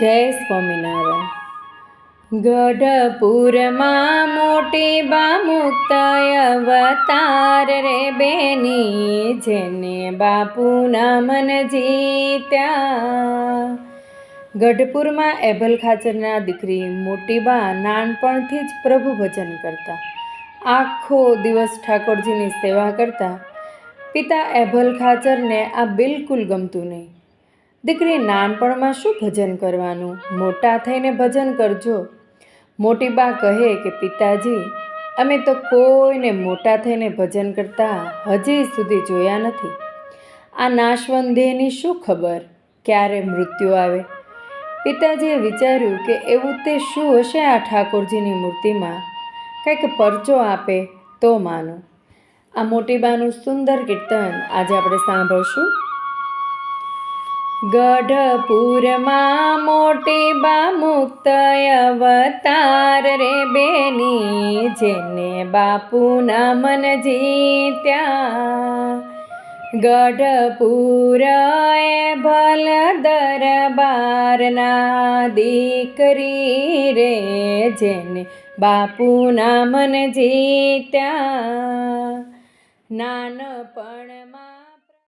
જય સ્વામિનારાયણ. ગઢપુરમાં મોટી બા મુક્ત અવતાર રે બેની, જેને બાપુના મન જીત્યા. ગઢપુરમાં એભલ ખાચરના દીકરી મોટી બા નાનપણથી જ પ્રભુ ભજન કરતા. આખો દિવસ ઠાકોરજીની સેવા કરતા. પિતા એભલ ખાચરને આ બિલકુલ ગમતું નહીં. દીકરી નાનપણમાં શું ભજન કરવાનું? મોટા થઈને ભજન કરજો. મોટી બા કહે કે, પિતાજી, અમે તો કોઈને મોટા થઈને ભજન કરતા હજી સુધી જોયા નથી. આ નાશવંત દેહની શું ખબર? ક્યારે મૃત્યુ આવે? પિતાજીએ વિચાર્યું કે, એવું તે શું હશે આ ઠાકોરજીની મૂર્તિમાં? કંઈક પરચો આપે તો માનું. આ મોટી બાનું સુંદર કીર્તન આજે આપણે સાંભળશું. ગઢપુરમાં મોટી બા મુક્ત અવતાર રે બેની, જેને બાપુના મન જીત્યા. ગઢપુર એ ભલ દરબારના દીકરી રે, જેને બાપુના મન જીત્યા. નાનપણમાં